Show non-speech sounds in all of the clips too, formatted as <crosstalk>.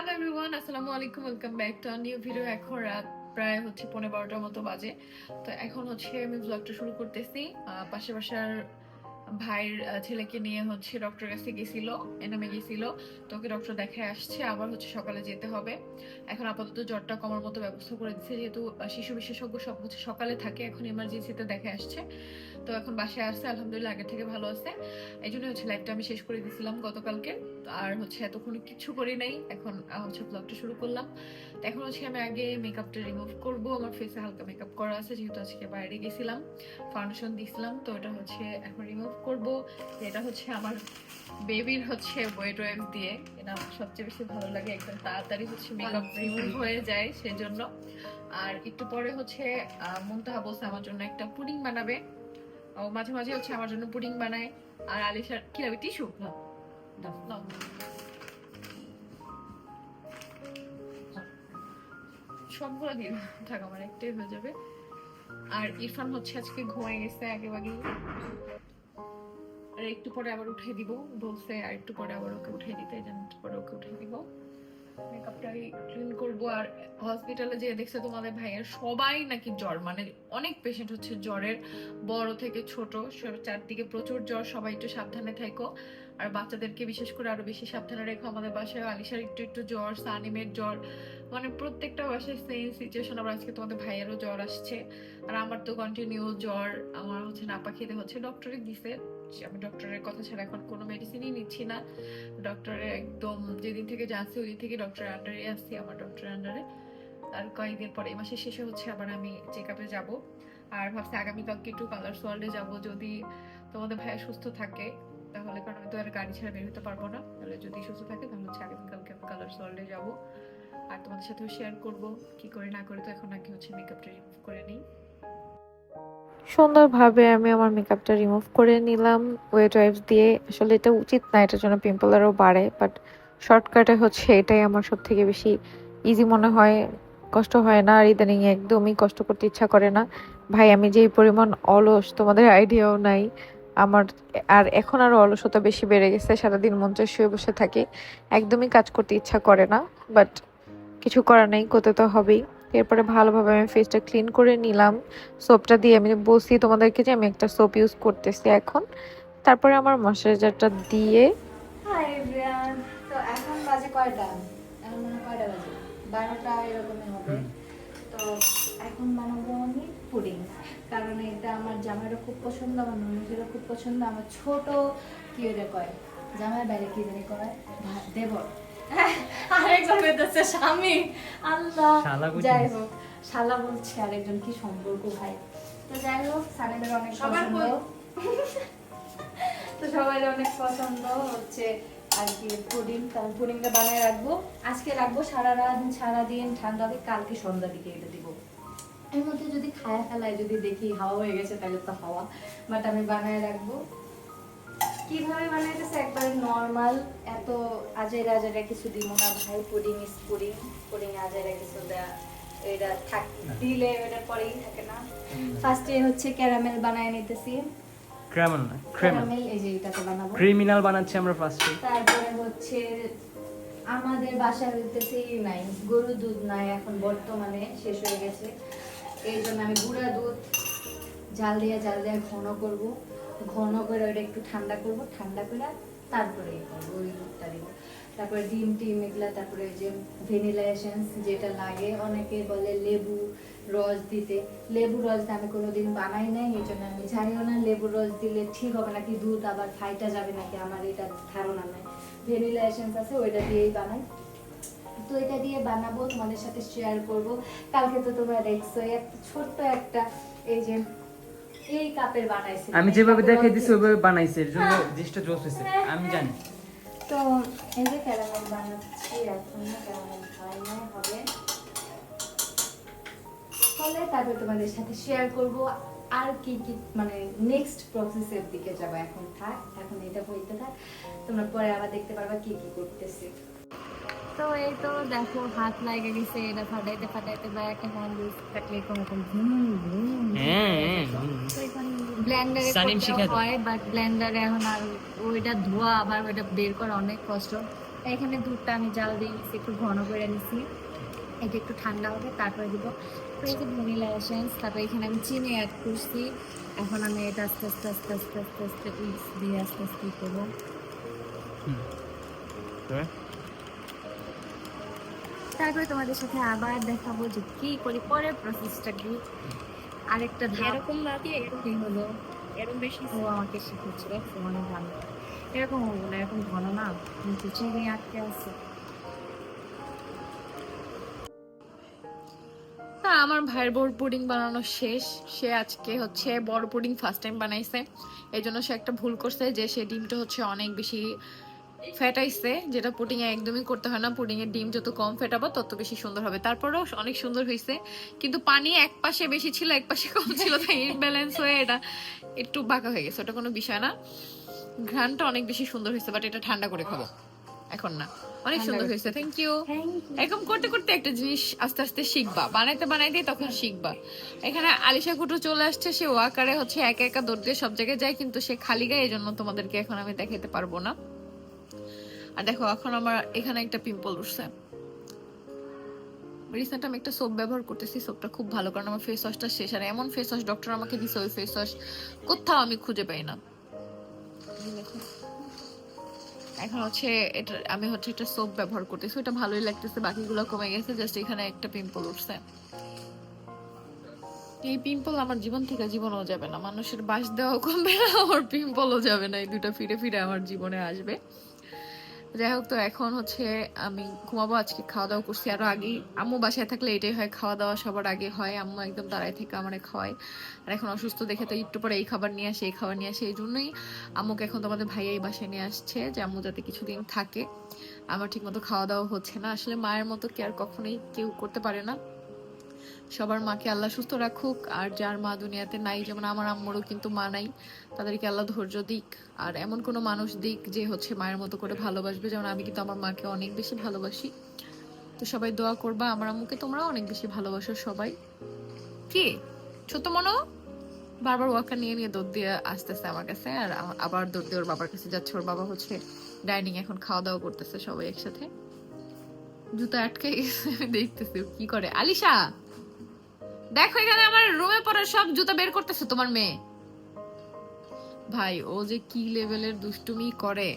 Hello everyone আসসালামু আলাইকুম welcome back to new video এখন রাত প্রায় হচ্ছে পনেরো বারোটার মতো বাজে। তো এখন হচ্ছে আমি ব্লগটা শুরু করতেছি। পাশে বাসার ভাইয়ের ছেলেকে নিয়ে হচ্ছে ডক্টর কাছে গেছিল এনামে গেছিল। তো ওকে ডক্টর দেখায় আসছে। আবার হচ্ছে সকালে যেতে হবে। এখন আপাতত জ্বরটা কমার মতো ব্যবস্থা করে দিচ্ছে যেহেতু শিশু বিশেষজ্ঞ সব হচ্ছে সকালে থাকে, এখন ইমার্জেন্সিতে দেখে আসছে। তো এখন বাসায় আসছে আলহামদুলিল্লাহ, আগের থেকে ভালো আছে। এই জন্য হচ্ছে লাইভটা আমি শেষ করে দিয়েছিলাম গতকালকে। আর হচ্ছে এতক্ষণ কিছু করি নাই। এখন হচ্ছে ব্লগটা শুরু করলাম। তো এখন হচ্ছে আমি আগে মেকআপটা রিমুভ করব। আমার ফেসে হালকা মেকআপ করা আছে যেহেতু আজকে বাইরে গেছিলাম ফাউন্ডেশন দিয়েছিলাম তো এটা হচ্ছে এখন রিমুভ করব। এটা হচ্ছে আমার বেবির হচ্ছে ওয়েট ওয়েভ দিয়ে। এটা আমার সবচেয়ে বেশি ভালো লাগে। একদম তাড়াতাড়ি হচ্ছে মেকআপ রিমুভ হয়ে যায় সেজন্য। আর একটু পরে হচ্ছে মুনতাহা বলছে আমার জন্য একটা পুডিং বানাবে। ও মাঝে মাঝে হচ্ছে আমার জন্য পুডিং বানায়। আর আলিশার কি লাগবে টিস্যু? থাক আমার একটাই হয়ে যাবে। আর ইরফান হচ্ছে আজকে ঘুমায় গেছে আর একটু পরে আবার উঠিয়ে দিব, বলছে আর একটু পরে আবার ওকে উঠিয়ে দিতে জন্য একটু পরে ওকে উঠিয়ে দিব। মেকআপটাই ক্লিন করব আর হসপিটালে যে দেখছে তোমাদের ভাইয়ের সবাই নাকি জ্বর মানে অনেক পেশেন্ট হচ্ছে জ্বরের, বড় থেকে ছোট চারদিকে প্রচুর জ্বর, সবাই একটু সাবধানে থাকো। আর বাচ্চাদেরকে বিশেষ করে আরও বেশি সাবধানে রেখো। আমাদের বাসায় আলিশার একটু একটু জ্বর, সানিমের জ্বর মানে প্রত্যেকটা বাসায় সেম সিচুয়েশন আবার আজকে তোমাদের ভাইয়েরও জ্বর আসছে। আর আমার তো কন্টিনিউ জ্বর, আমার হচ্ছে নাপা খেতে হচ্ছে। ডক্টরে দিছে, আমি ডক্টরের কথা ছাড়া এখন কোনো মেডিসিনই নিচ্ছি না। ডক্টরে একদম যেদিন থেকে যাচ্ছি ওই দিন থেকে ডক্টরের আন্ডারে আসছি আমার ডক্টরের আন্ডারে আর কয়েকদিন পরে, এই মাসের শেষে হচ্ছে আবার আমি চেক আপে যাব। আর ভাবছি আগামীকালকে একটু কালার ওয়ার্ল্ডে যাব, যদি তোমাদের ভাইয়া সুস্থ থাকে। তাহলে কারণ আমি তো আর গাড়ি ছাড়া বের হতে পারব না। তাহলে যদি সুস্থ থাকে, তাহলে হচ্ছে আগামীকালকে আমি কালার ওয়ার্ল্ডে যাব। আর তোমাদের সাথেও শেয়ার করব, কি করে না করে তো এখন আগে হচ্ছে মেকআপটা রিমুভ করে নিই। সুন্দরভাবে আমি আমার মেকআপটা রিমুভ করে নিলাম। ওয়েট ওয়াইপস দিয়ে, আসলে এটা উচিত না, এটার জন্য পিম্পল আরও বাড়ে বাট শর্টকাটে হচ্ছে এটাই আমার সব থেকে বেশি ইজি মনে হয়। কষ্ট হয় না, আর ইদানিং একদমই কষ্ট করতে ইচ্ছা করে না। ভাই, আমি যেই পরিমাণ অলস, তোমাদের আইডিয়াও নাই। আমার আর এখন আরও অলসতা বেশি বেড়ে গেছে সারাদিন মন চায় শুয়ে বসে থাকি। একদমই কাজ করতে ইচ্ছা করে না বাট কিছু করার নেই করতে তো হবেই। এরপরে ভালোভাবে আমি ফেসটা ক্লিন করে নিলাম। সোপটা দিয়ে আমি বলছি তোমাদেরকে যে আমি একটা সোপ ইউজ করতেছি এখন। তারপরে আমার ময়শ্চারাইজারটা দিয়ে হাই তো এখন বাজে কয়টা? এখন মানে কয়টা বাজে? বারোটা এরকমই হবে। তো এখন বানাবো আমি পুডিং কারণ এটা আমার জামাইরও খুব পছন্দ আমার ননদেরও খুব পছন্দ আমার ছোট কি ওটা কয় জামাইয়ের বাইরে কি জানি কয় দেবর। <laughs> আরেকজন বেঁধেছে স্বামী। আল্লাহ যাই হোক শালা বলছে আরেকজন কি সম্পর্ক ভাই। তো যাই হোক সানেমের অনেক সবার পছন্দ। <laughs> তো সবাই অনেক পছন্দ হচ্ছে আর কি পুডিং তার পুডিংটা বানায় রাখব। আজকে রাখব সারা রাত সারা দিন ঠান্ডা হবে কালকে সন্ধ্যা দিকে এটা যদি খায়া ফেলায় যদি দেখি হাওয়া হয়ে গেছে তাহলে তো হাওয়া। বাট আমি বানায় রাখব। কীভাবে বানাইতেছে? একবারে নর্মাল এত আজেরা আজেরা কিছু দিব না। ভাই পুডিং ইস পুডিং। পুডিং আজেরা কিছু দেয়া এটা থাক দিলে ওটার পরেই থাকে না। ফার্স্টে হচ্ছে ক্যারামেল বানায় নিতেছি। ক্রামেল না? ক্যারামেল এই যে এটাকে বানাবো। ক্রিমিনাল বানাচ্ছি আমরা ফার্স্টে তারপরে হচ্ছে আমাদের বাসায় নাই। গরুর দুধ নাই এখন বর্তমানে শেষ হয়ে গেছে। এই জন্য আমি গুঁড়া দুধ, জাল জাল ঘন করব। ঘন করে ওটা একটু ঠান্ডা করব, ঠান্ডা করে তারপরে ওই দুধটা তারপরে ডিম টিম এগুলা, তারপরে যে ভ্যানিলা এসেন্স যেটা লাগে, অনেকে বলে লেবু রস দিতে। লেবু রস আমি কোনোদিন বানাই নাই, এই জন্য আমি জানিও না, লেবু রস দিলে ঠিক হবে নাকি দুধ আবার ফাইটা যাবে নাকি, আমার এটা ধারণা নাই। ভ্যানিলা এসেন্স আছে, ওইটা দিয়েই বানাই। তো এটা দিয়ে বানাবো তোমাদের সাথে শেয়ার করব। কালকে তো তোমরা দেখছ একটা ছোট্ট একটা এই যে এই কাপের বানাইছি। আমি যেভাবে দেখাই দিছি ওইভাবে বানাইছি এর জন্য জিনিসটা জোস হয়েছে আমি জানি। তো এই যে ক্যারামেল বানাচ্ছি এখন ক্যারামেল হয় না হবে। হলে তারপর তোমাদের সাথে শেয়ার করব আর কি কি মানে নেক্সট প্রসেসের দিকে যাব। এখন থাক এখন এটা হইতে থাক তোমরা পরে আবার দেখতে পারবা কি কি করতেছি। তো এই তো দেখো হাত লাগে গেছে এটা ফাটাইতে ফাটাইতে বা একটা হ্যান্ড লুজ থাকলে হুম। ব্লেন্ডারে। হয় বাট ব্লেন্ডারে এখন আর ওইটা ধোয়া আবার ওইটা বের করা অনেক কষ্ট। এখানে দুধটা আমি জাল দিয়ে নিচ্ছি একটু ঘন করে নিচ্ছি এটা একটু ঠান্ডা হবে তারপরে দিব। তো এই যে ভ্যানিলা এসেন্স তারপরে এখানে আমি চিনি অ্যাড করছি। এখন আমি এটা আস্তে আস্তে আস্তে আস্তে আস্তে আস্তে দিয়ে আস্তে আস্তে করব। তারপরে তোমাদের সাথে আবার দেখাবো যে কি করি। পরের প্রসেসটা কি? আরেকটা এরকম না দিয়ে এরকম কি হলো? এরকম বেশি ও আমাকে শিখেছে অনেক ভালো এরকম হব না এরকম ঘন না। কিন্তু চিনি আটকে আছে। আমার ভাইয়ের বড় পুডিং বানানো শেষ। সে আজকে হচ্ছে বড় পুডিং ফার্স্ট টাইম বানাইছে। এই জন্য সে একটা ভুল করছে যে সে ডিমটা হচ্ছে অনেক বেশি ফেটাইছে যেটা পুডিং এ একদমই করতে হয় না। এর ডিম যত কম ফেটাবো তত বেশি সুন্দর হবে। তারপরেও অনেক সুন্দর হয়েছে কিন্তু পানি এক পাশে বেশি ছিল এক পাশে কম ছিল তাই ইমব্যালেন্স হয়ে এটা একটু বাঁকা হয়ে গেছে। ওটা কোনো বিষয় না। ঘ্রানটা অনেক বেশি সুন্দর হয়েছে বাট এটা ঠান্ডা করে খাব। এখন না। অনেক সুন্দর হয়েছে থ্যাংক ইউ এরকম করতে করতে একটা জিনিস আস্তে আস্তে শিখবা। বানাইতে বানাইতে তখন শিখবা। এখানে আলিশা কুটু চলে আসছে সে ওয়াকারে হচ্ছে একা একা দৌড় দিয়ে সব জায়গায় যায় কিন্তু সে খালি গায়ে এই জন্য তোমাদেরকে এখন আমি দেখাতে পারব না। আর দেখো, এখন আমার এখানে একটা পিম্পল উঠছে। রিসেন্ট আমি একটা সোপ ব্যবহার করতেছি সোপটা খুব ভালো, কারণ আমার ফেস ওয়াশটা শেষ, আর এমন ফেস ওয়াশ ডক্টর আমাকে দিছে, ওই ফেস ওয়াশ কোথাও আমি খুঁজে পাই না। এখন হচ্ছে এটা, আমি হচ্ছে একটা সোপ ব্যবহার করতেছি ওটা ভালোই লাগতেছে, বাকিগুলো কমে গেছে জাস্ট এখানে একটা পিম্পল উঠছে। এই পিম্পল আমার জীবন থেকে জীবনও যাবে না, মানুষের বাস দেওয়াও কমবে না, <laughs> আমার পিম্পলও যাবে না, এই দুটো ফিরে ফিরে আমার জীবনে আসবে। যাই হোক তো এখন হচ্ছে আমি ঘুমাবো, আজকে খাওয়া দাওয়া করছি। আরও আগেই আম্মু বাসায় থাকলে এটাই হয় খাওয়া দাওয়া সবার আগে হয়, আম্মু একদম দাঁড়ায় থেকে আমার খাওয়ায়। আর এখন অসুস্থ দেখে তো একটু পরে এই খাবার নিয়ে আসে, এই খাবার নিয়ে আসে, এই জন্যই আম্মুকে এখন তোমাদের ভাইয়া এই বাসায় নিয়ে আসছে, যে আম্মু যাতে কিছুদিন থাকে। আমার ঠিক মতো খাওয়া দাওয়া হচ্ছে না। আসলে মায়ের মতো কেয়ার কখনোই কেউ করতে পারে না। সবার মাকে আল্লাহ সুস্থ রাখুক, আর যার মা দুনিয়াতে নাই, যেমন আমার আম্মুরও কিন্তু মা নাই, তাদেরকে আল্লাহ ধৈর্য দিক। আর এমন কোনো মানুষ দিক যে হচ্ছে মায়ের মতো করে ভালোবাসবে, যেমন আমি কিন্তু আমার মাকে অনেক বেশি ভালোবাসি। তো সবাই দোয়া করবা, আমার আম্মুকে তোমরা অনেক বেশি ভালোবাসো সবাই। কি? ছোট মনো? বারবার ওয়াকা নিয়ে নিয়ে দৌড় দিয়ে আসতেছে আমার কাছে, আর আবার দৌড় দিয়ে ওর বাবার কাছে যাচ্ছে। ওর বাবা হচ্ছে ডাইনিং, এখন খাওয়া দাওয়া করতেছে সবাই একসাথে। জুতা আটকে দেখতেছি ও কি করে। আলিশা! দেখো, এখানে আমার রুমে পড়ার সব জুতা বের করতেছে তোমার মেয়ে। ভাই, ও যে কি লেভেলের দুষ্টুমি করে।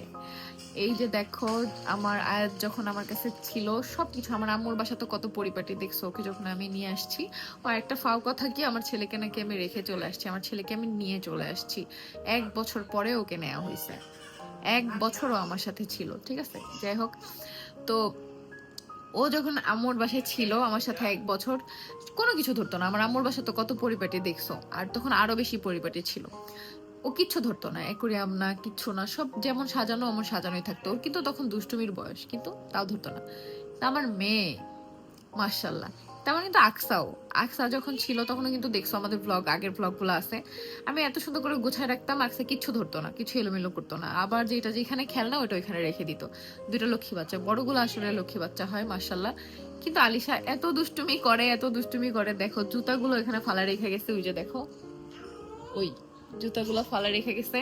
এই যে দেখো, আমার আয়াত যখন আমার কাছে ছিল, সবকিছু আমার আম্মুর বাসা তো কত পরিপাটি, দেখছ? ওকে যখন আমি নিয়ে আসছি, ও একটা ফাও কথা কি, আমার ছেলেকে নাকি আমি রেখে চলে আসছি, আমার ছেলেকে আমি নিয়ে চলে আসছি। এক বছর পরে ওকে নেওয়া হয়েছে এক বছরও আমার সাথে ছিল, ঠিক আছে? যাই হোক, তো ও যখন আম্মুর বাসায় ছিল, আমার সাথে এক বছর, কোনো কিছু ধরতো না। আমার আম্মুর বাসা তো কত পরিপাটি দেখছ, আর তখন আরও বেশি পরিপাটি ছিল। ও কিচ্ছু ধরতো না একুরিয়াম না, কিচ্ছু না, সব যেমন সাজানো আমার সাজানোই থাকতো। ওর কিন্তু তখন দুষ্টুমির বয়স, কিন্তু তাও ধরতো না। আমার মেয়ে মার্শাল্লাহ তেমন কিন্তু আকসাও। আকসা যখন ছিল, তখনও কিন্তু দেখছ আমাদের ব্লগ আগের ব্লগগুলো আছে। আমি এত সুন্দর করে গোছায় রাখতাম, আকসা কিচ্ছু ধরতো না, কিছু এলোমেলো করতো না। আবার যেটা যেখানে খেলনা ওটা ওইখানে রেখে দিত। দুটো লক্ষ্মী বাচ্চা, বড়গুলো আসলে লক্ষ্মী বাচ্চা হয় মার্শাল্লাহ কিন্তু আলিশা এত দুষ্টুমি করে, এত দুষ্টুমি করে, দেখো জুতাগুলো এখানে ফালা রেখে গেছে, ওই যে দেখো। ওই জুতাগুলো ফালা রেখে গেছে।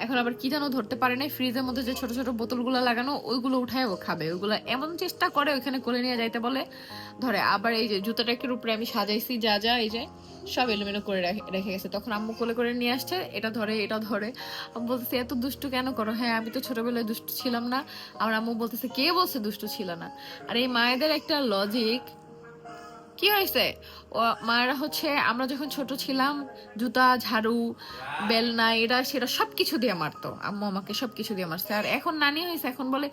এখন আবার কি যেন ধরতে পারে না ফ্রিজের মধ্যে যে ছোট ছোট বোতলগুলো লাগানো, ওইগুলো উঠায় ও খাবে। ওইগুলো এমন চেষ্টা করে ওইখানে কোলে নিয়ে যাইতে বলে। ধরে, আবার এই যে জুতাটাকের উপরে আমি সাজাইছি, যা যা, এই যে, সব এলোমেলো করে রেখে- গেছে। তখন আম্মু কোলে করে নিয়ে আসছে, এটা ধরে এটা ধরে। আমি বলতেছি, এত দুষ্টু কেন করো? হ্যাঁ আমি তো ছোটবেলায় দুষ্টু ছিলাম না। আমার আম্মু বলতেছে, কে বলছে দুষ্টু ছিল না? আর, এই মায়েদের একটা লজিক কি হয়েছে? মায়েরা হচ্ছে, আমরা যখন ছোট ছিলাম, জুতা, ঝাড়ু, বেলনা, এরা সেটা সবকিছু দিয়ে মারতো। আম্মু আমাকে সবকিছু দিয়ে মারছে। আর এখন নানি হয়েছে, এখন বলে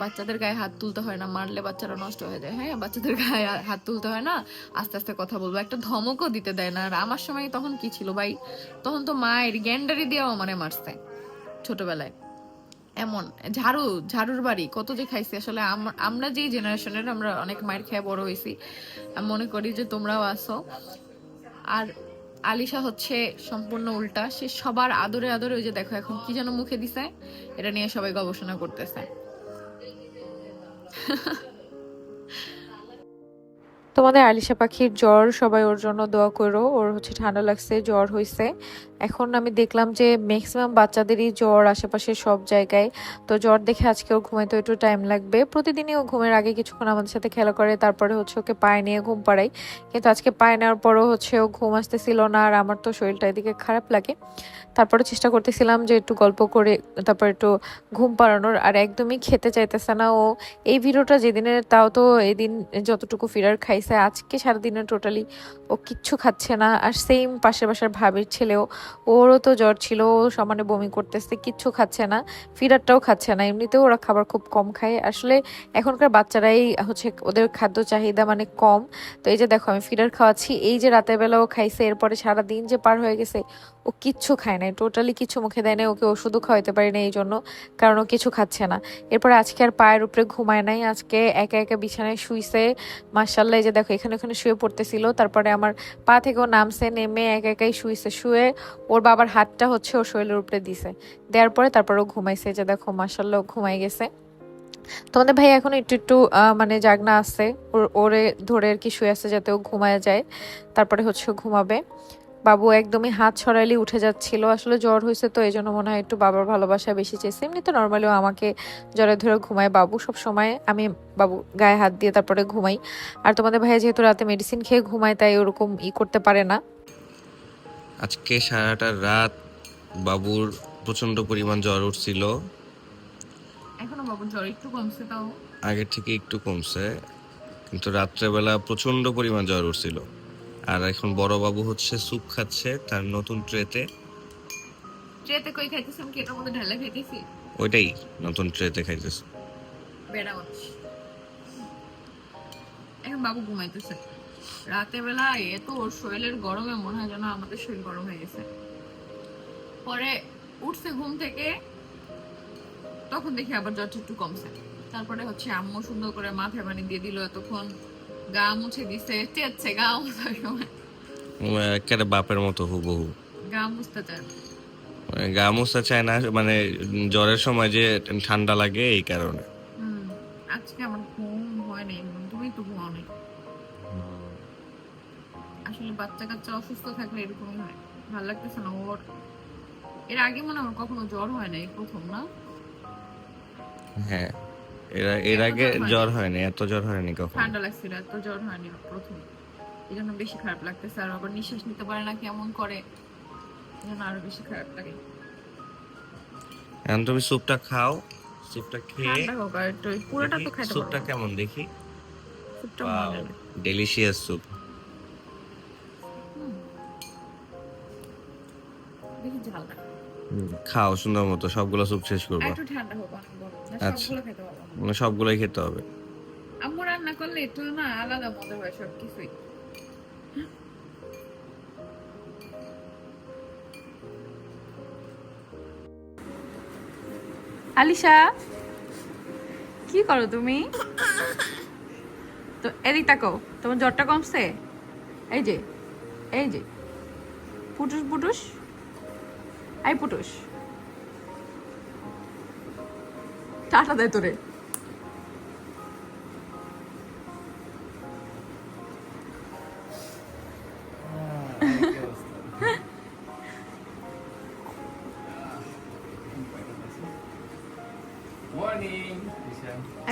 বাচ্চাদের গায়ে হাত তুলতে হয় না, মারলে বাচ্চারা নষ্ট হয়ে যায়। হ্যাঁ বাচ্চাদের গায়ে হাত তুলতে হয় না, আস্তে আস্তে কথা বলব। একটা ধমকও দিতে দেয় না। আর আমার সময় তখন কি ছিল ভাই? তখন তো মায়ের গ্যান্ডারি দিয়েও মানে মারছে, ছোটবেলায়। এমন, ঝাড়ু, ঝাড়ুর বাড়ি, কত যে খাইছি। আসলে আমরা যে জেনারেশনের আমরা অনেক মায়ের খেয়ে বড় হয়েছি। মনে করি যে তোমরাও আসো আর আলিশা হচ্ছে সম্পূর্ণ উল্টা। সে সবার আদরে আদরে ওই যে দেখো, এখন কি যেন মুখে দিছে, এটা নিয়ে সবাই গবেষণা করতেছে। <laughs> তোমাদের আলিশা পাখির জ্বর সবাই ওর জন্য দোয়া করো। ওর হচ্ছে ঠান্ডা লাগছে, জ্বর হয়েছে এখন আমি দেখলাম যে ম্যাক্সিমাম বাচ্চাদেরই জ্বর আশেপাশে সব জায়গায়। তো জ্বর দেখে আজকে ও ঘুমাইতে একটু টাইম লাগবে। প্রতিদিনই ও ঘুমের আগে কিছুক্ষণ আমাদের সাথে খেলা করে, তারপরে হচ্ছে ওকে পায়ে নিয়ে ঘুম পাড়াই কিন্তু আজকে পায়ে নেওয়ার পরও হচ্ছে ও ঘুম আসতেছিল না আর আমার তো শরীরটা এদিকে খারাপ লাগে। তারপরে চেষ্টা করতেছিলাম যে একটু গল্প করে, তারপর একটু ঘুম পাড়ানোর। আর একদমই খেতে চাইতেছে না ও। এই ভিডিওটা যেদিনের, তাও তো এদিন যতটুকু ফিরার খাইছে। আজকে সারাদিনে টোটালি ও কিচ্ছু খাচ্ছে না। আর সেম পাশের বাসার ভাবির ছেলেও, ওরও তো জ্বর ছিল, ও সমানে বমি করতেছে, কিচ্ছু খাচ্ছে না ফিরারটাও খাচ্ছে না। এমনিতেও ওরা খাবার খুব কম খায়। আসলে এখনকার বাচ্চারাই হচ্ছে ওদের খাদ্য চাহিদা মানে কম। তো এই যে দেখো, আমি ফিরার খাওয়াচ্ছি, এই যে রাতের বেলাও খাইছে, এরপরে সারাদিন যে পার হয়ে গেছে ও কিচ্ছু খায় নাই টোটালি কিছু মুখে দেয় নাই, ওকে ওষুধও খাওয়াইতে পারি না এই জন্য, কারণ ও কিছু খাচ্ছে না। এরপরে আজকে আর পায়ের উপরে ঘুমায় নাই, আজকে একা একা বিছানায় শুইছে। মার্শাল্লাহ যে দেখো, এখানে ওখানে শুয়ে পড়তেছিল, তারপরে আমার পা থেকে ও নামছে, নেমে একা একাই শুইছে, শুয়ে ওর বাবার হাতটা হচ্ছে ওর শরীরের উপরে দিছে। দেওয়ার পরে তারপর ও ঘুমাইছে যে দেখো মার্শাল্লাহ ঘুমাই গেছে। তোমাদের ভাই এখন একটু একটু মানে জাগনা আছে, ওর- ধরে আর কি শুয়ে আছে যাতে ও ঘুমায় যায়। তারপরে হচ্ছে ঘুমাবে। বাবু একদমই হাত ছড়াইলে উঠে যাচ্ছিল। আসলে জ্বর হয়েছে তো এই জন্য মনে হয় একটু বাবার ভালোবাসা বেশি চেয়েছে। এমনি তো নর্মালিও আমাকে জ্বরে ধরে ঘুমায়। বাবু সব সময় আমি বাবু গায়ে হাত দিয়ে তারপরে ঘুমাই। আর তোমাদের ভাইয়া যেহেতু রাতে মেডিসিন খেয়ে ঘুমায় তাই ওরকম ই করতে পারে না। আজকে সারাটা রাত বাবুর প্রচণ্ড পরিমাণ জ্বর উঠছিল। এখনও বাবুর জ্বর একটু কমছে তাও। আগের থেকে একটু কমছে কিন্তু রাত্রেবেলা প্রচণ্ড পরিমাণ জ্বর উঠছিল। আর এখন বড় বাবু হচ্ছে স্যুপ খাচ্ছে তার নতুন ট্রেতে। ট্রেতে কই খাইতেছি আমি কি? এটার মধ্যে ঢালে খাইতেছি? ওইটাই নতুন ট্রেতে খাইতেছে। বেড়া হচ্ছে এখন বাবু ঘুমাইতেছে। রাতের বেলা এত ওর শরীরের গরমে মনে হয় যেন আমাদের শরীর গরম হয়ে গেছে। পরে উঠছে ঘুম থেকে তখন দেখি আবার জ্বরটা একটু কমছে। তারপরে হচ্ছে আম্মু সুন্দর করে মাথায় পানি দিয়ে দিল এতক্ষণ। গা মুছে দিছে চেয়েছে গা মুছার সময় একেবারে বাপের মতো হুবহু। গা মুছতে চায়। মানে গা মুছতে চায় না মানে জ্বরের সময় যে ঠান্ডা লাগে এই কারণে। আজকে আমার ঘুম হয় নাই তুমি তো ঘুমাও নাই। আসলে বাচ্চা কাচ্চা অসুস্থ থাকলে এরকমই হয় ভালো লাগতেছে না ওর। এর আগে মনে হয় ওর কখনো জ্বর হয় না এই প্রথম না? হ্যাঁ। এর এর আগে জ্বর হয়নি এত জ্বর হয়নি কখনো? ঠান্ডা লাগছিল এত জ্বর হয়নি প্রথম। এই জন্য বেশি খারাপ লাগতেছে আর আবার নিঃশ্বাস নিতে পারে না কেমন করে এই জন্য আরও বেশি খারাপ লাগে। এখন তুমি স্যুপটা খাও স্যুপটা খেয়ে ঠান্ডা হোক আর একটু পুরোটা তো খাইতে স্যুপটা কেমন দেখি। স্যুপটা মজা ডেলিশিয়াস স্যুপ খাও সুন্দর মতো সবগুলো স্যুপ শেষ করব। একটু ঠান্ডা হোক আচ্ছা। না। মানে সবগুলোই খেতে হবে। আম্মু রান্না করলে একটু না আলাদা মজা হয় সব কিছুই আলিশা কি করো তুমি? তো এদিক তাকো তোমার জ্বরটা কমছে? এই যে এই যে পুটুস পুটুস। এই পুটুস। টাটা দেয় তোরে।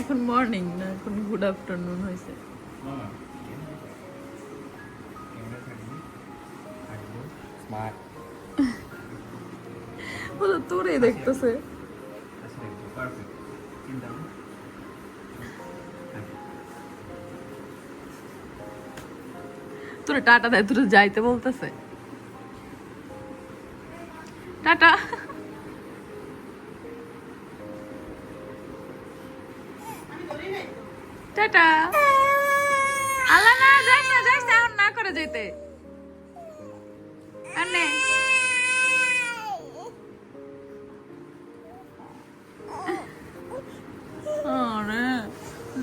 এখন মর্নিং না এখন গুড আফটারনুন হয়েছে। তোরে দেখতেছে। টাটা দেয় তোরে যাইতে বলতেছে। টাটা। না করে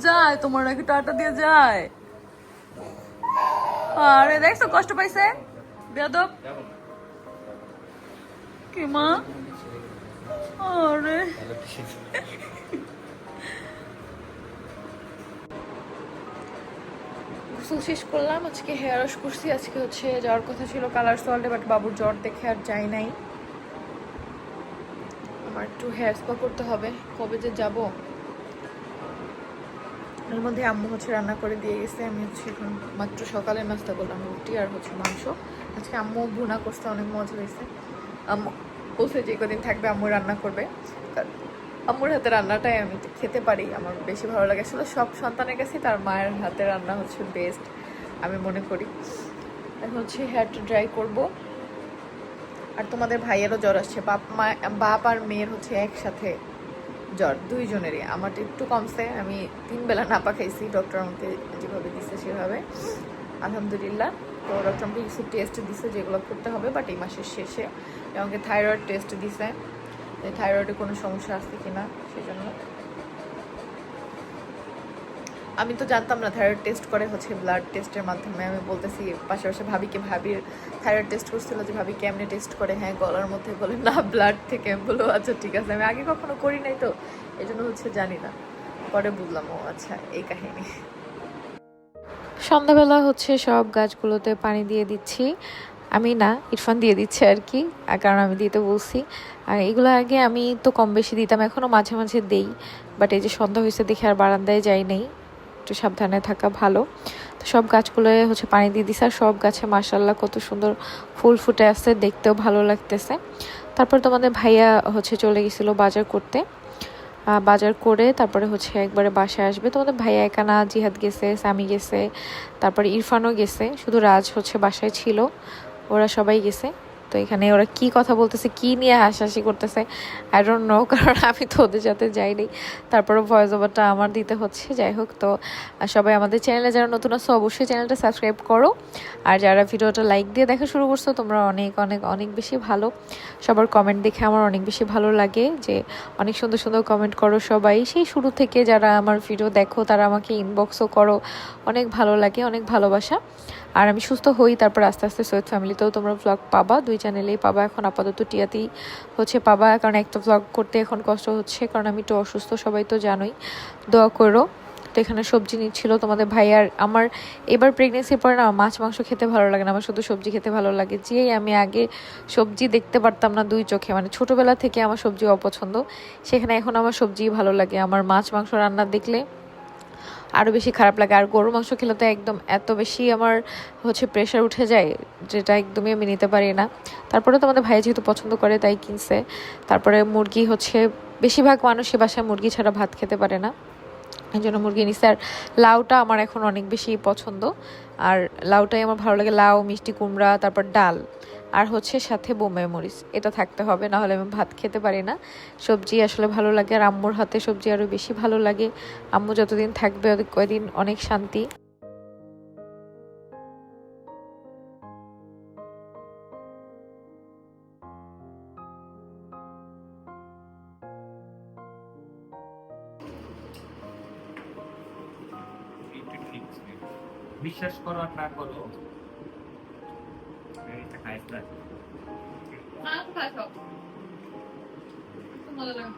যায় তোমার নাকি টাটা দিয়ে যায়। আরে দেখছ কষ্ট পাইছে। বেদব কি মা? আরে। গোসল শেষ করলাম, আজকে হেয়ার ওয়াশ করছি, আজকে হচ্ছে যাওয়ার কথা ছিল কালার সল্টে বাট বাবুর জ্বর দেখে আর যাই নাই। আমার একটু হেয়ার স্পা করতে হবে, কবে যে যাব? এর মধ্যে আম্মু হচ্ছে রান্না করে দিয়ে গেছে। আমি হচ্ছে এখন মাত্র সকালে নাস্তা করলাম, রুটি আর হচ্ছে মাংস। আজকে আম্মু ভুনা করতে অনেক মজা হয়েছে। আম্মু বলছে যে কদিন থাকবে আম্মু রান্না করবে। আম্মুর হাতে রান্নাটাই আমি খেতে পারি, আমার বেশি ভালো লাগে। আসলে সব সন্তানের কাছে তার মায়ের হাতে রান্না হচ্ছে বেস্ট আমি মনে করি। এখন হচ্ছে হেয়ারটা ড্রাই করব। আর তোমাদের ভাইয়েরও জ্বর আসছে, বাপ মা, বাপ আর মেয়ের হচ্ছে একসাথে জ্বর, দুইজনেরই। আমারটা একটু কমছে, আমি তিন বেলা নাপা খাইছি ডক্টর আমাকে যেভাবে দিচ্ছে সেভাবে। আলহামদুলিল্লাহ, তো ডক্টর আমাকে কিছু টেস্ট দিছে যেগুলো করতে হবে বাট এই মাসের শেষে। আমাকে থাইরয়েড টেস্ট দিছে। থাইরয়েডে কোনো সমস্যা আছে কিনা, সেজন্য আমি তো জানতাম না থাইরয়েড টেস্ট করে হচ্ছে ব্লাড টেস্টের মাধ্যমে। আমি বলতেছি, পাশাপাশি ভাবিকে, ভাবির থাইরয়েড টেস্ট করছিল যে ভাবি কেমনে টেস্ট করে? হ্যাঁ গলার মধ্যে বলে, না ব্লাড থেকে আমি বলল আচ্ছা ঠিক আছে। আমি আগে কখনো করি নাই তো এই জন্য হচ্ছে জানি না। পরে বুঝলাম, ও আচ্ছা এই কাহিনী। সন্ধ্যাবেলা হচ্ছে সব গাছগুলোতে পানি দিয়ে দিচ্ছি। আমি না, ইরফান দিয়ে দিচ্ছে আর কি কারণ আমি দিতে বলছি। আর এগুলো আগে আমি তো কম বেশি দিতাম এখনও মাঝে মাঝে দেই। বাট এই যে সন্ধ্যা হয়েছে দেখে আর বারান্দায় যাই নেই। একটু সাবধানে থাকা ভালো। তো সব গাছগুলোয় হচ্ছে পানি দিয়ে দিছে, আর সব গাছে মাসাল্লাহ কত সুন্দর ফুল ফুটে আছে, দেখতেও ভালো লাগতেছে। তারপর তোমাদের ভাইয়া হচ্ছে চলে গেছিল বাজার করতে। বাজার করে তারপরে হচ্ছে একবারে বাসায় আসবে। তোমাদের ভাইয়া একা না জিহাদ গেছে, সামি গেছে, তারপরে ইরফানও গেছে। শুধু রাজ হচ্ছে বাসায় ছিল, ওরা সবাই গেছে। তো এখানে ওরা কি কথা বলতেছে, কি নিয়ে হাসাহাসি করতেছে আই ডোন্ট নো কারণ আমি তো ওদের সাথে যাইনি। তারপরে ভয়েস ওভারটা আমার দিতে হচ্ছে, যাই হোক। তো সবাই আমাদের চ্যানেলে যারা নতুন আছো, অবশ্যই চ্যানেলটা সাবস্ক্রাইব করো। আর যারা ভিডিওটা লাইক দিয়ে দেখা শুরু করছ, তোমরা অনেক অনেক অনেক বেশি ভালো। সবার কমেন্ট দেখে আমার অনেক বেশি ভালো লাগে যে, অনেক সুন্দর সুন্দর কমেন্ট করো সবাই। সেই শুরু থেকে যারা আমার ভিডিও দেখো, তারা আমাকে ইনবক্সও করো। অনেক ভালো লাগে, অনেক ভালোবাসা। আর আমি সুস্থ হই, তারপর আস্তে আস্তে সৈয়দ ফ্যামিলিতেও তোমরা ব্লগ পাবা। দুই চ্যানেলেই পাবা। এখন আপাতত টিয়াতেই হচ্ছে পাবা, কারণ একটা ব্লগ করতে এখন কষ্ট হচ্ছে, কারণ আমি একটু অসুস্থ, সবাই তো জানোই। দোয়া করো। তো এখানে সবজি নিচ্ছিল তোমাদের ভাই, আর আমার এবার প্রেগনেন্সির পরে না মাছ, মাংস খেতে ভালো লাগে না, আমার শুধু সবজি খেতে ভালো লাগে। যেই আমি আগে সবজি দেখতে পারতাম না দুই চোখে মানে ছোটবেলা থেকে আমার সবজি অপছন্দ, সেখানে এখন আমার সবজি ভালো লাগে। আমার মাছ, মাংস রান্না দেখলে আরও বেশি খারাপ লাগে। আর গরু মাংস খেলে তো একদম এত বেশি আমার হচ্ছে প্রেশার উঠে যায়, যেটা একদমই আমি নিতে পারি না। তারপরে তো আমাদের ভাই যেহেতু পছন্দ করে, তাই কিনছে। তারপরে মুরগি হচ্ছে, বেশিরভাগ মানুষই বাসায় মুরগি ছাড়া ভাত খেতে পারে না। এই জন্য মুরগি নিচ্ছে আর লাউটা আমার এখন অনেক বেশি পছন্দ। আর লাউটাই আমার ভালো লাগে। লাউ, মিষ্টি কুমড়া, তারপর ডাল। আর হচ্ছে সাথে বোম্বাই মরিচ। এটা থাকতে হবে না হলে আমি ভাত খেতে পারি না। সবজি আসলে ভালো লাগে, আর আম্মুর হাতে সবজি আরও বেশি ভালো লাগে। আম্মু যতদিন থাকবে কয়দিন অনেক শান্তি। বিশ্বাস করো আর না করো। মজা লাগে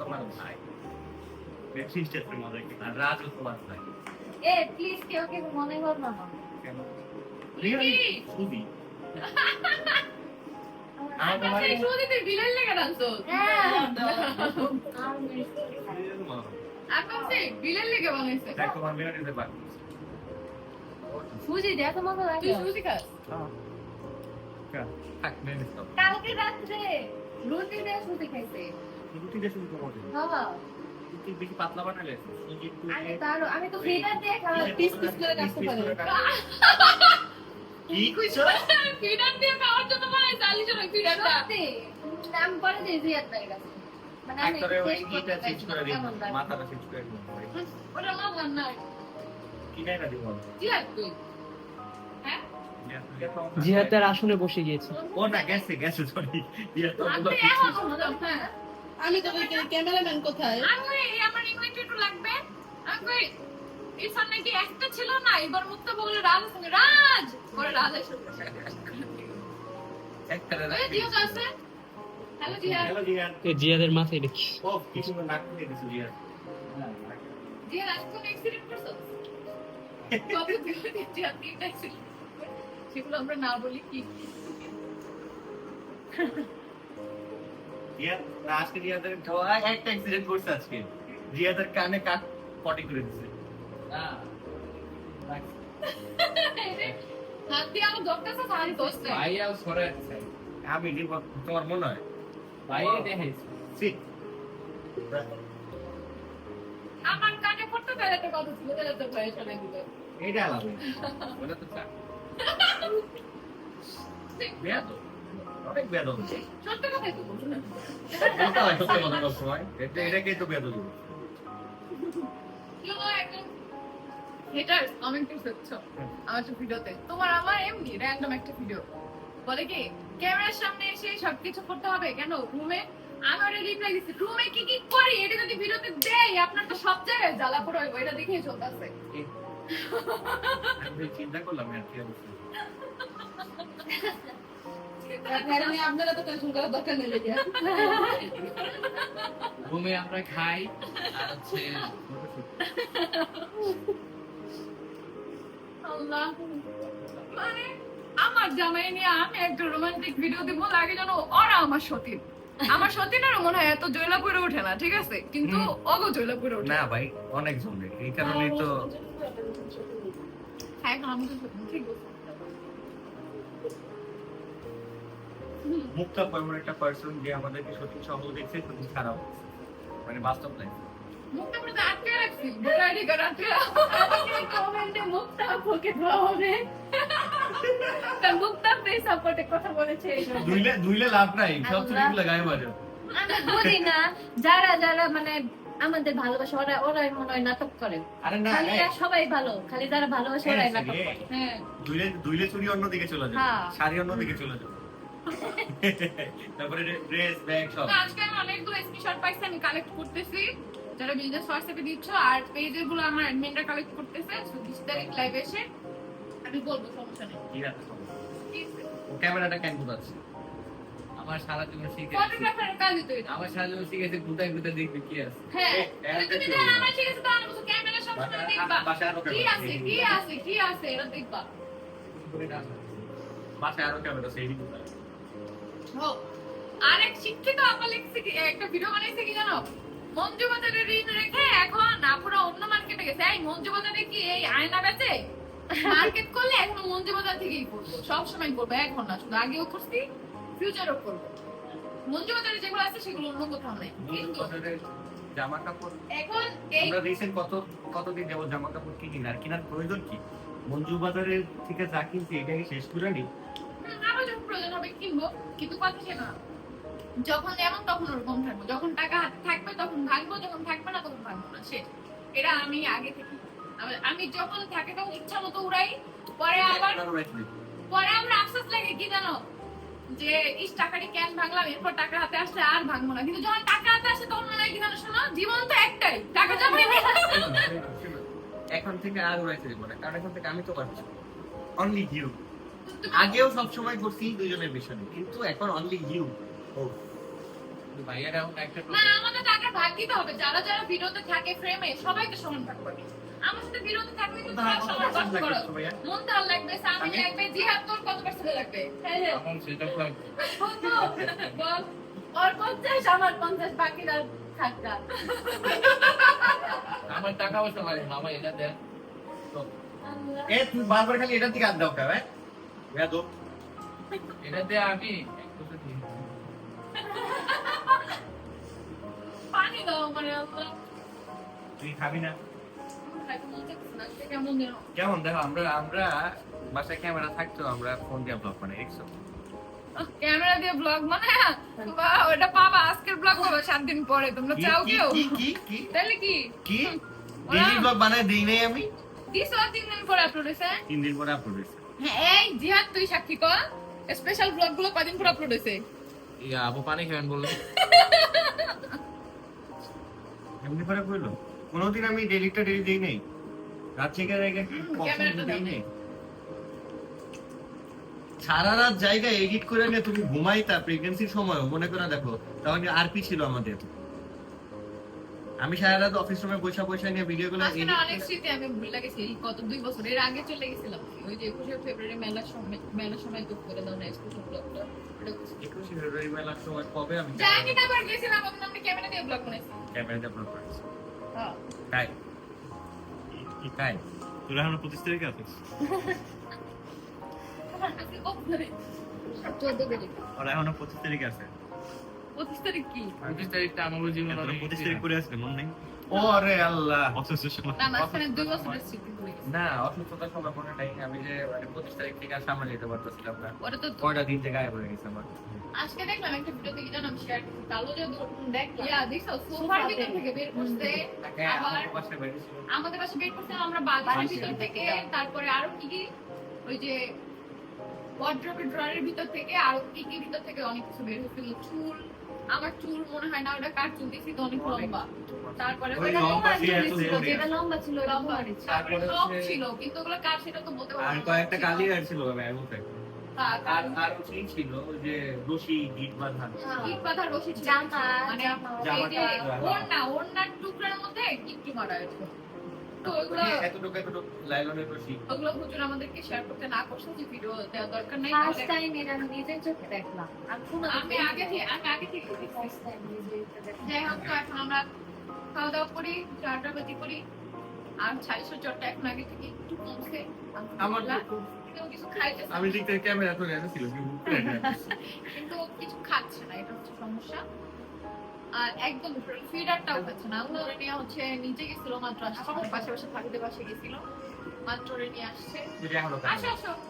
তোমার ভাই মজা আর তোমার ভাই এ প্লিজ কেউ কেউ মনে কর না কেন! আমার- তোমার এই সুদিতে বিলের লেগে রাখছো হ্যাঁ। আর বিলের লেগে বানাইছে। দেখ তোমার মেয়ে দিতে পারো সুজি দিয়ে এত লাগে তুই সুজি খাস? দিতে কালকে রাত্রে রুটি দিয়ে সুজি খাইছে। রুটি দিয়ে শুরু করো বাবা রুটি বেশি পাতলা বানালে সুজি একটু আমি আমি তো ফিডার দিয়ে খাওয়া পিস পিস করে কাটতে পারে। কি কইছো? ফিডার দিয়ে খাওয়ার জন্য বানাইছে আলিশার ফিডারটা। নাম পরে যে জিয়াদ ভাই কাছে। মানে চেঞ্জ করে দিন মাথাটা চেঞ্জ করে দিন ওটা না কি না দিব কি তুই? হ্যাঁ? জিহাদের আসনে বসে গিয়েছে। ও না গেছে গেছে সরি হ্যাঁ? আমি তো ক্যামেরাম্যান কোথায়? আমি আমার ইংলিশ একটু লাগবে। আমি কই ইরফান নাকি একটা ছিল না? এবার মুক্ত বলে রাজ রাজ! বলে রাজ এসে একটা এ জিয়াদের মাথায় দেখি ও কি সুন্দর নাক দিছো জিয়াদ। জিয়া আজকে কোনো অ্যাক্সিডেন্ট করছ? কত দিন জিয়া তিনটা অ্যাক্সিডেন্ট সেগুলো আমরা না বলি কি? জিয়াদ আজকে জিয়াদের খাওয়া একটা অ্যাক্সিডেন্ট করছে আজকে। জিয়াদের কানে কাক পটি করে দিছে। হাত দিয়ে আমার সরে আমি তোমার মনে হয়? ভাইয়া দেখাইছে সি। আমার কানে পড়তে পেরে তো কথা ছিল তাহলে তো ভয়ে চলে দিল। এইটা আলাদা ওটা তো চা বেয়াদ অনেক বেয়াদ সত্য কথাই তো বলছো না। সত্যি কথা সব সময় এটাকেই তো বেয়াদ ইউ একদম কমেন্ট করছ আমার ভিডিওতে? তোমার আমার এমনি র্যান্ডম একটা ভিডিও বলে কি ক্যামেরার সামনে এসে সবকিছু করতে হবে। কেন? রুমে আমার রিপ্লাই দিচ্ছে রুমে কি কি করি? এটা যদি ভিডিওতে দেই আপনার তো সব জায়গায় জ্বালা পড়ে হইব। এটা দেখেই চলতেছে। আমি চিন্তা করলাম আর কি অবস্থা? আপনারা তো টেনশন করার দরকার নেই রুমে আমরা খাই হচ্ছে আল্লাহ। মানে আমার জামাই নিয়ে আমি একটা রোমান্টিক ভিডিও দিব লাগে যেন ওরা আমার সতীন। আমার সতীনেরও মনে হয় এত জয়লা করে ওঠে না ঠিক আছে? কিন্তু অগো জয়লা করে ওঠে। না ভাই অনেক জমবে এই কারণেই তো হ্যাঁ আমি তো ঠিক। মুক্তা এমন একটা পার্সন যে আমাদেরকে সত্যি সহ দেখছে সত্যি খারাপ মানে বাস্তব লাইফ মুখটা পুরো আটকে রাখছি। ভোটার আইডি কার্ড আটকে কমেন্টে মুখটা ফকে দেওয়া হবে। তার মুখটা ফেস সাপোর্টে কথা বলেছে। এই জন্য। দুইলে দুইলে লাভ নাই। সব আল্লাহ। গায়ে মারে আমি বুঝি না যারা যারা মানে আমাদের ভালোবাসে ওরা ওরাই মনে হয় নাটক করে। আরে না খালি সবাই ভালো। খালি যারা ভালোবাসে ওরাই নাটক করে। হ্যাঁ। দুইলে দুইলে চুরি অন্যদিকে চলে যাবে। হ্যাঁ। শাড়ি অন্যদিকে চলে যাবে। <laughs> তারপরে ড্রেস ব্যাগ সব। আজকে আমি অনেকগুলো স্ক্রিনশট পাইছি আমি কালেক্ট করতেছি। যারা বিজনেস হোয়াটসঅ্যাপে দিচ্ছ আর পেজেরগুলো আমার অ্যাডমিনরা কালেক্ট করতেছে তো বিশ তারিখ লাইভ এসে আমি বলব সমস্যা নেই। কি রাখতে হবে? ও ক্যামেরাটা কেন ঘুরাচ্ছে? আমার সারা জীবন শিখে ফটোগ্রাফারের কাজই তো এটা। আমার সারা জীবন শিখেছে দেখবি কি আছে। হ্যাঁ তুমি দেখো আমার ঠিক আছে তাহলে বলছো ক্যামেরা সবসময় দেখবা। আরও কি আছে কি আছে কি আছে এটা দেখবা। বাসায় আরও ক্যামেরা সেই দিকে ও আরেক শিক্ষিত আপা লিখছে একটা ভিডিও বানাইছে কি জানো? মঞ্জু বাজারে ঋণ রেখে এখন আপুরা অন্য মার্কেটে গেছে। এই মঞ্জু বাজারে কি এই আয়না বেচে? মার্কেট করলে এখন মঞ্জু বাজার থেকেই করব। সবসময় করব এখন না শুধু আগেও করছি ফিউচারও করব। মঞ্জু বাজারে যেগুলো আছে সেগুলো অন্য কোথাও নেই। কিন্তু জামা কাপড় এখন আমরা রিসেন্ট কত কতদিন যাব জামা কাপড় কিনি না? আর কেনার প্রয়োজন কি? মঞ্জু বাজারের থেকে যা কিনছি এটাকে শেষ করে নি। আরও যখন প্রয়োজন হবে কিনবো কিন্তু কথা সে না। যখন যেমন তখন ওরকম থাকব। যখন টাকা হাতে থাকবে তখন ভাঙবো যখন থাকবে না তখন ভাঙবো না। সে এটা আমি আগে থেকে আমি- যখন থাকে তখন ইচ্ছা মতো উড়াই। পরে আবার পরে আমরা আফসোস লাগে কি জানো? যে ইস টাকাটি কেন ভাঙলাম? এরপর টাকা হাতে আসলে আর ভাঙবো না। কিন্তু যখন টাকা হাতে আসে তখন মনে হয় কি জানো শোনো? জীবন তো একটাই। টাকা জমাই এখন থেকে আর উড়াইতে দেবো না। কারণ এখন থেকে আমি তো পারছি। অনলি ইউ আগেও সব সময় করছি দুজনের মিশনে। কিন্তু এখন অনলি ইউ ও ভাইয়ারা এখন একটা না আমাদের টাকা ভাগ দিতে হবে। যারা যারা ভিডিওতে থাকে ফ্রেমে সবাইকে সমান ভাগ করবে আমার সাথে ভিডিওতে থাকলে কিন্তু তোমরা সমান ভাগ করো। মন তার লাগবে সামি লাগবে জিহাদ তোর কত পার্সেন্ট লাগবে? হ্যাঁ হ্যাঁ। এখন সেটা লাগবে কত? বল। ওর পঞ্চাশ আমার বাকিরা টাকা পয়সা লাগে মামা এটা দেন। এ তুই বারবার খালি এটার দিকে আড্ডা ওঠা হ্যাঁ বেয়াদব। এটা দিয়ে আমি। পানি দাও মানে আল্লাহ। তুই খাবি না? মন কেমন দেখো আমরা আমরা বাসায় ক্যামেরা থাকতো আমরা ফোন দিয়ে ব্লগ বানাই দেখছ? ক্যামেরা দিয়ে ব্লগ মানে? ওটা পাবা আজকের ব্লগ সাত দিন পরে তোমরা চাও কেউ? কি তাহলে কি? কি? ডেইলি ব্লগ বানাই দেই নাই আমি? দিছো তিন দিন পরে আপলোড তিন দিন পরে আপলোড হ্যাঁ এই জিহাদ তুই সাক্ষী কর। স্পেশাল ব্লগগুলো কদিন পর আপলোড হয়েছে ইয়া আপু পানি খাবেন বলল। এমনি করে কইলো কোনোদিন আমি ডেলিটা ডেলি দেই নাই। রাত থেকে রেখে ক্যামেরাটা দেই নাই। সারা রাত জায়গায় এডিট করে নিয়ে তুমি ঘুমাইতা প্রেগনেন্সির সময় মনে করে দেখো তখন আরপি ছিল আমাদের। আমি সারা রাত অফিস রুমে বসে বসে নিয়ে ভিডিও গুলো আসলে অনেক স্মৃতি আমি ভুলে গেছি কত দুই বছর এর আগে চলে গেছিলাম। ওই যে একুশে ফেব্রুয়ারি মেলার সময় মেলার সময় তো করে দাও না এক্সক্লুসিভ ব্লগটা। একুশে ফেব্রুয়ারি মেলার সময় কবে আমি জানি না আবার গেছিলাম তখন আমি ক্যামেরা দিয়ে ব্লগ বানাইছি। ক্যামেরাতে আপলোড করেছি হ্যাঁ তাই। কি তাই। তোর এখন পঁচিশ তারিখে আছিস? ওরা এখনও পঁচিশ তারিখে আছে। পঁচিশ তারিখ কি? পঁচিশ তারিখটা আমার জীবনে পঁচিশ তারিখ করে আসবে মনে নেই? ওরে আল্লাহ। না মাঝখানে দুই বছরের স্মৃতি না অসুস্থতার সময় মনে নাই আমি যে পঁচিশ তারিখ থেকে আর সামনে যেতে পারতেছিলাম না। কয়টা দিন থেকে গায়েব হয়ে গেছে আমার। আজকে দেখলাম একটা ভিডিও থেকে জানো শেয়ার করছি। কালো জাদু দেখলাম ইয়া দেখছ? সোফার ভিতর থেকে বের করছে। আবার আমার পাশে বেরিয়েছিল আমাদের পাশে বের করছে আমরা ভিতর থেকে। তারপরে আরও কি কি ওই যে ওয়ার্ড্রপের ড্রয়ারের ভিতর থেকে আরও কি কি ভিতর থেকে অনেক কিছু বের হয়েছিল। চুল আমার চুল মনে হয় না ওটা কার চুল দেখছি তো অনেক লম্বা। তারপরে ওটা লম্বা লম্বা চুল ছিল, যেটা লম্বা ছিল লম্বা। তারপরে তারপরে সব ছিল কিন্তু ওগুলো কার সেটা তো বলতে পারব না। কয়েকটা কালি আর ছিল হ্যাঁ, আর আর সেই ছিল যে রশি গিট বাঁধা। রশি ছিল। জামা, মানে জামা। ওড়না ওড়নার টুকরার মধ্যে গিট্টু মারা হয়েছে। তো ওগুলো এতটুকু এতটুকু লাইলনের রশি ওগুলো হুজুর আমাদেরকে শেয়ার করতে না করছে যে ভিডিও দেওয়া দরকার নাই ফার্স্ট টাইম এটা আমি নিজের চোখে দেখলাম। আমি কোনো আমি আগে থেকে আমি আগে থেকে ফার্স্ট টাইম নিজের যাই হোক তো এখন আমরা খাওয়া দাওয়া করি চারটা বাজি করি। আর ছাইশো চটটা এখন আগে থেকে একটু কমছে। আমার কিছু খাইতেছে আমি ঠিক থেকে ক্যামেরা ধরে কিন্তু <laughs> কিছু খাচ্ছে না এটা হচ্ছে সমস্যা। আর একদম ফিডারটাও পাচ্ছে না। ওরে নিয়ে হচ্ছে নিচে গেছিল মাত্র আসছে। পাশে পাশে থাকতে পাশে গেছিল। মাত্র ওরে নিয়ে আসছে। আসো আসো।